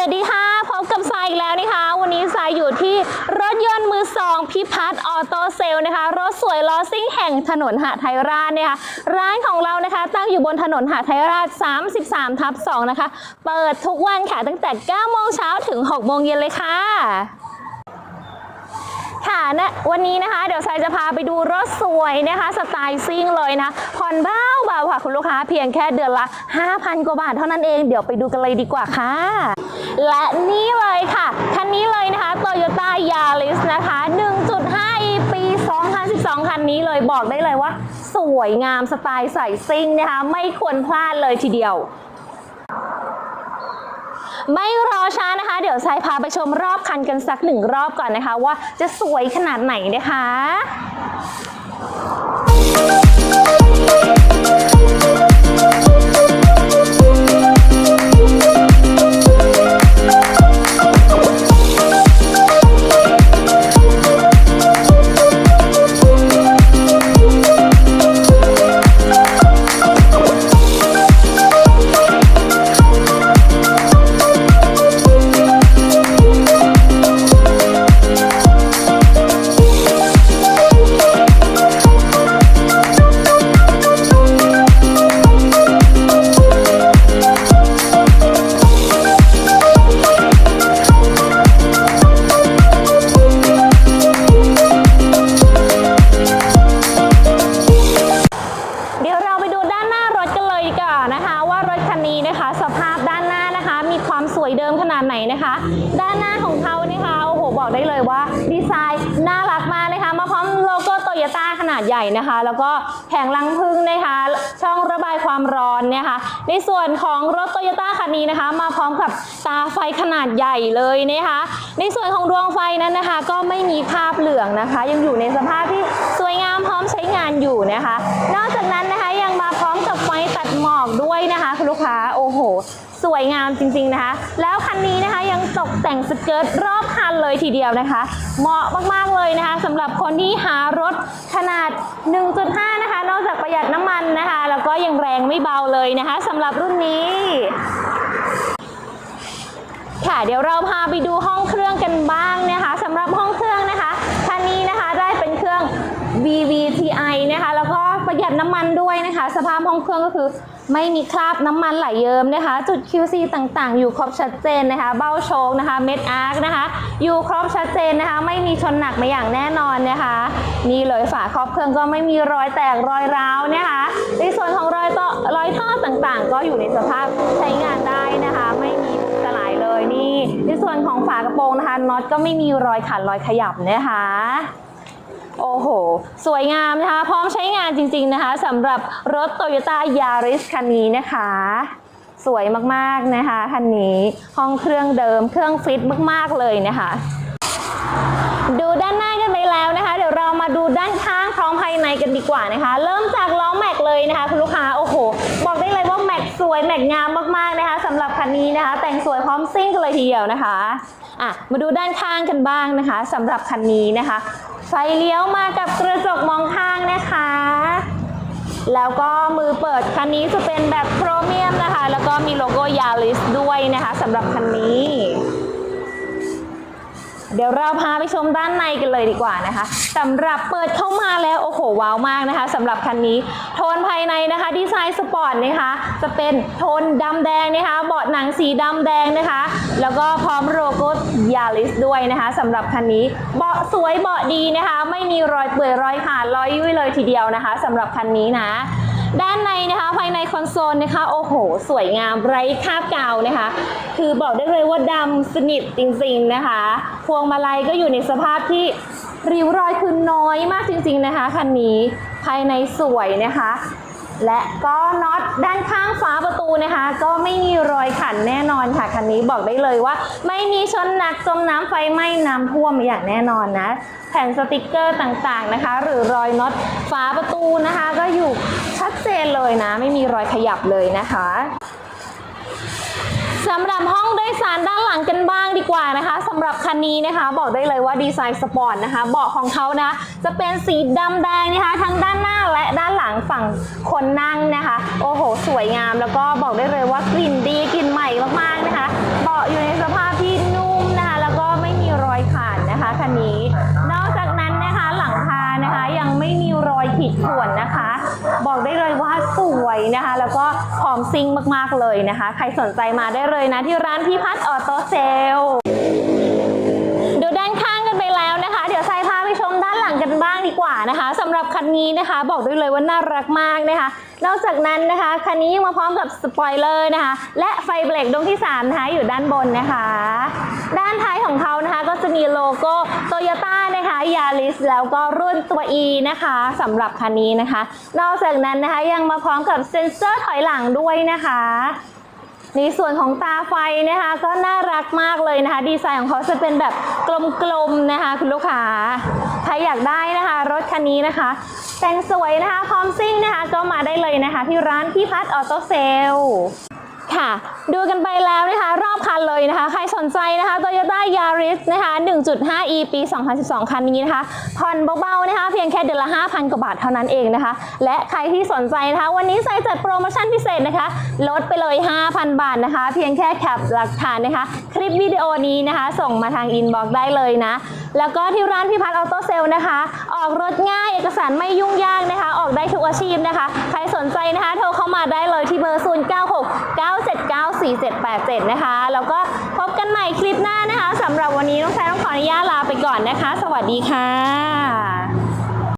วัสดีค่ะ พบกับทรายอีกแล้วนะคะ วันนี้ทรายอยู่ที่รถยนต์มือสองพิพัฒน์ออโตเซลนะคะ รถสวยล้อซิ่งแห่งถนนหาไทยราชนะคะ ร้านของเรานะคะ ตั้งอยู่บนถนนหาไทยราช 33 ทับ 2 นะคะ เปิดทุกวันค่ะ ตั้งแต่ 9 โมงเช้าถึง 6 โมงเย็นเลยค่ะค่ะนะวันนี้นะคะ เดี๋ยวทรายจะพาไปดูรถสวยนะคะ สไตล์ซิ่งเลยนะผ่อนเบาเบาค่ะ คุณลูกค้าเพียงแค่เดือนละ 5,000 กว่าบาทเท่านั้นเอง เดี๋ยวไปดูกันเลยดีกว่าค่ะ และนี่เลยค่ะ คันนี้เลยนะคะ Toyota Yaris นะคะ 1.5 e ปี 2012 คันนี้เลยบอกได้เลยว่า สวยงามสไตล์ใส่ซิ่งนะคะ ไม่ควรพลาดเลยทีเดียวไม่รอช้านะคะ เดี๋ยวทรายพาไปชมรอบคันกันสักหนึ่งรอบก่อนนะคะ ว่าจะสวยขนาดไหนนะคะ นาดไหนนะคะ ด้านหน้าของเขานะคะโอ้โหบอกได้เลยว่า ดีไซน์น่ารักมากนะคะ มาพร้อมโลโก้โตโยต้าขนาดใหญ่นะคะ แล้วก็แผงลังพึ่งนะคะ ช่องระบายความร้อนนะคะ ในส่วนของรถโตโยต้าคันนี้นะคะ มาพร้อมกับตาไฟขนาดใหญ่เลยนะคะ ในส่วนของดวงไฟนั้นนะคะ ก็ไม่มีคราบเหลืองนะคะ ยังอยู่ในสภาพที่สวยงามพร้อมใช้งานอยู่นะคะ นอกจากนั้นนะคะ พร้อมกับไฟตัดหมอกด้วยนะคะคุณลูกค้าโอ้โห สวยงามจริงๆนะคะ แล้วคันนี้นะคะยังตกแต่งสเกิร์ตรอบคันเลยทีเดียวนะคะ เหมาะมากๆเลยนะคะสำหรับคนที่หารถขนาด 1.5 นะคะ นอกจากประหยัดน้ำมันนะคะ แล้วก็ยังแรงไม่เบาเลยนะคะสำหรับรุ่นนี้ค่ะเดี๋ยวเราพาไปดูห้องเครื่องกันบ้างนะคะสำหรับห้องเครื่องนะคะคันนี้นะคะได้เป็นเครื่อง VVTi นะคะแล้ว ประหยัดน้ำมันด้วยนะคะ สภาพห้องเครื่องก็คือ ไม่มีคราบน้ำมันไหลเยิ้มนะคะ จุด QC ต่างๆ อยู่ครบชัดเจนนะคะ เบ้าโชคนะคะ เม็ดอาร์คนะคะ อยู่ครบชัดเจนนะคะ ไม่มีชนหนักมาอย่างแน่นอนนะคะนี่เลยฝาครอบเครื่องก็ไม่มีรอยแตกรอยร้าวนะคะ ในส่วนของรอยต่อรอยท่อต่างๆ ก็อยู่ในสภาพใช้งานได้นะคะ ไม่มีสลายเลยนี่ ในส่วนของฝากระโปรงนะคะน็อตก็ไม่มีรอยขัดรอยขยับนะคะ โอ้โห สวยงามนะคะ พร้อมใช้งานจริง ๆนะคะสำหรับรถ Toyota Yaris คันนี้นะคะ สวยมากๆนะคะคันนี้ ห้องเครื่องเดิมเครื่องฟิตมากๆเลยนะคะ ดูด้านหน้ากันไปแล้วนะคะ เดี๋ยวเรามาดูด้านข้างพร้อมภายในกันดีกว่านะคะ เริ่มจากล้อแม็กเลยนะคะ คุณลูกค้าโอ้โห บอกได้เลยว่าแม็กสวยแม็กงามมากๆ สำหรับคันนี้นะคะ แต่งสวยพร้อมซิ่งกันเลยทีเดียวนะคะอะมาดูด้านข้างกันบ้างนะคะสำหรับคันนี้นะคะ ไฟเลี้ยวมากับกระจกมองข้างนะคะ แล้วก็มือเปิดคันนี้จะเป็นแบบโครเมียมนะคะ แล้วก็มีโลโก้ยาริสด้วยนะคะสำหรับคันนี้ เดี๋ยวเราพาไปชมด้านในกันเลยดีกว่านะคะสำหรับเปิดเข้ามาแล้วโอ้โหว้าวมากนะคะสำหรับคันนี้โทนภายในนะคะดีไซน์สปอร์ตนะคะจะเป็นโทนดำแดงนะคะเบาะหนังสีดำแดงนะคะ แล้วก็พร้อมโลโก้ยาริสด้วยนะคะสำหรับคันนี้เบาะสวยเบาะดีนะคะ ไม่มีรอยเปื่อยรอยขาดรอยยุ่ยเลยทีเดียวนะคะสำหรับคันนี้นะ ด้านในนะคะภายในคอนโซลนะคะโอ้โห สวยงามไร้คราบกาวนะคะ คือบอกได้เลยว่าดำสนิทจริงๆนะคะ พวงมาลัยก็อยู่ในสภาพที่ริ้วรอยคือน้อยมากจริง ๆนะคะคันนี้ภายในสวยนะคะ และก็น็อตด้านข้างฝาประตูนะคะ ก็ไม่มีรอยขันแน่นอนค่ะคันนี้บอกได้เลยว่า ไม่มีชนหนักจมน้ำไฟไหม้น้ำท่วมอย่างแน่นอนนะ แผ่นสติกเกอร์ต่างๆนะคะ หรือรอยน็อตฝาประตูนะคะ ก็อยู่ชัดเจนเลยนะ ไม่มีรอยขยับเลยนะคะสำหรับห้องโดยสารด้านหลังกันบ้าง กว่านะคะสำหรับคันนี้นะคะ บอกได้เลยว่าดีไซน์สปอร์ตนะคะเบาะของเขานะจะเป็นสีดำแดงนะคะทั้งด้านหน้าและด้านหลังฝั่งคนนั่งนะคะ โอ้โห สวยงามแล้วก็บอกได้เลยว่ากลิ่นดี นะคะ แล้วก็พร้อมซิ่งมากๆเลยนะคะ ใครสนใจมาได้เลยนะ ที่ร้านพี่พัฒน์ออโต้เซลดูด้านข้างกันไปแล้วนะคะ เดี๋ยวใส่พาไปชมด้านหลังกันบ้าง นะคะสำหรับคันนี้นะคะ บอกได้เลยว่าน่ารักมากนะคะ นอกจากนั้นนะคะคันนี้ยังมาพร้อมกับสปอยเลอร์นะคะ และไฟเบรกดวงที่3นะคะอยู่ด้านบนนะคะ ด้านท้ายของเขานะคะก็จะมีโลโก้โตโยต้านะคะยาริสแล้วก็รุ่นตัว E นะคะสำหรับคันนี้นะคะ นอกจากนั้นนะคะยังมาพร้อมกับเซ็นเซอร์ถอยหลังด้วยนะคะ ในส่วนของตาไฟนะคะก็น่ารักมากเลยนะคะ ดีไซน์ของเขาจะเป็นแบบกลมๆนะคะ คุณลูกค้าใครอยากได้นะคะ รถคันนี้นะคะ แต่งสวยนะคะพร้อมซิ่งนะคะ ก็มาได้เลยนะคะ ที่ร้านพี่พัฒออโต้เซลค่ะ ดูกันไปแล้วนะคะ รอบคันเลยนะคะ ใจนะคะ Toyota Yaris นะคะ 1.5e ปี 2012 คันนี้นะคะ ผ่อนเบาๆนะคะ เพียงแค่เดือนละ 5,000 กว่าบาทเท่านั้นเองนะคะ และใครที่สนใจนะคะ วันนี้ใส่จัดโปรโมชั่นพิเศษนะคะ ลดไปเลย 5,000 บาทนะคะ เพียงแค่แคปหลักฐานนะคะ คลิปวิดีโอนี้นะคะ ส่งมาทางอินบ็อกซ์ได้เลยนะ แล้วก็ที่ร้านพี่พัฒน์ออโต้เซลนะคะ ออกรถง่ายเอกสารไม่ยุ่งยากนะคะ ออกได้ทุกอาชีพนะคะ ใครสนใจนะคะ โทรเข้ามาได้เลยที่เบอร์ 0 9 6 9 7 9 4 7 8 7 นะคะ แล้วก็ นุญาตลาไปก่อนนะคะ สวัสดีค่ะ